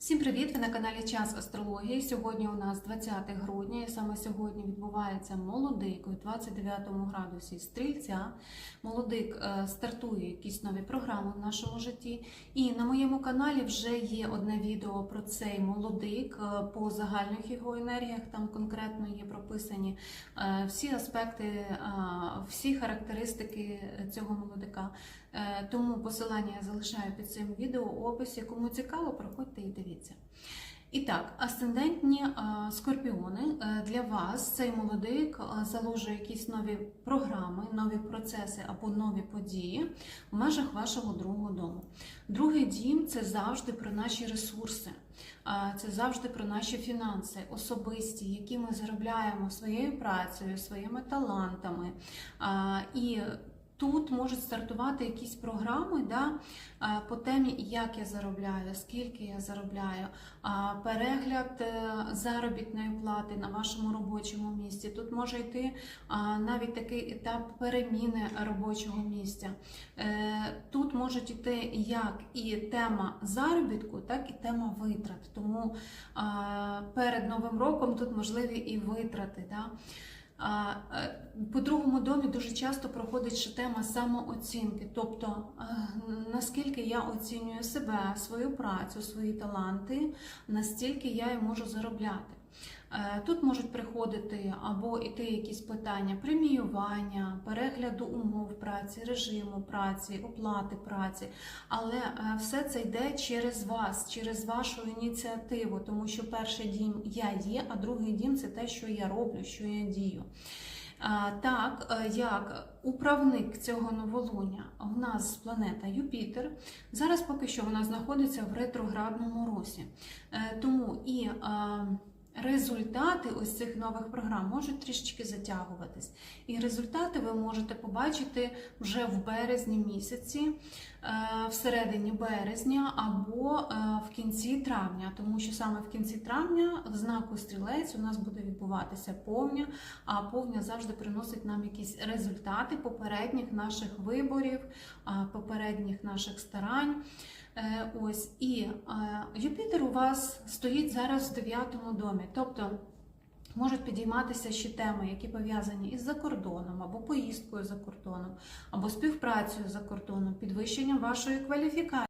Всім привіт! Ви на каналі Час Астрології. Сьогодні у нас 20 грудня, і саме сьогодні відбувається молодик у 29 градусі стрільця. Молодик е, стартує якісь нові програми в нашому житті. І на моєму каналі вже є одне відео про цей молодик е, по загальних його енергіях. Там конкретно є прописані е, всі аспекти, всі характеристики цього молодика. Тому посилання я залишаю під цим відео описі. Кому цікаво, проходьте і дивіться. І так, асцендентні е, скорпіони е, для вас цей молодик е, заложує якісь нові програми, нові процеси або нові події в межах вашого другого дому. Другий дім це завжди про наші ресурси, це завжди про наші фінанси, особисті, які ми заробляємо своєю працею, своїми талантами. І Тут можуть стартувати якісь програми да, по темі, як я заробляю, скільки я заробляю, перегляд е, заробітної плати на вашому робочому місці. Тут може йти навіть такий етап переміни робочого місця. Е, Тут можуть йти як і тема заробітку, так і тема витрат. Тому перед Новим роком тут можливі і витрати. Да. По другому домі дуже часто проходить ще тема самооцінки, тобто е, наскільки я оцінюю себе, свою працю, свої таланти, настільки я і можу заробляти. Е, Тут можуть приходити або йти якісь питання преміювання, перегляду умов праці, режиму праці, оплати праці, але е, все це йде через вас, через вашу ініціативу, тому що перший дім я є, а другий дім це те, що я роблю, що я дію. Так, е, як управник цього новолуння, в нас планета Юпітер. Зараз поки що вона знаходиться в ретроградному русі. Е, Тому і е, результати ось цих нових програм можуть трішечки затягуватись. І результати ви можете побачити вже в березні місяці, е, всередині березня або е, в кінці травня, тому що саме в кінці травня в знаку стрілець у нас буде відбуватися повня, а повня завжди приносить нам якісь результати попередніх наших виборів, попередніх наших старань. Е, Ось і Юпітер у вас стоїть зараз в дев'ятому домі, тобто. Можуть підійматися ще теми, які пов'язані із закордоном, або поїздкою за кордоном, або співпрацею за кордоном, підвищенням вашої кваліфікації.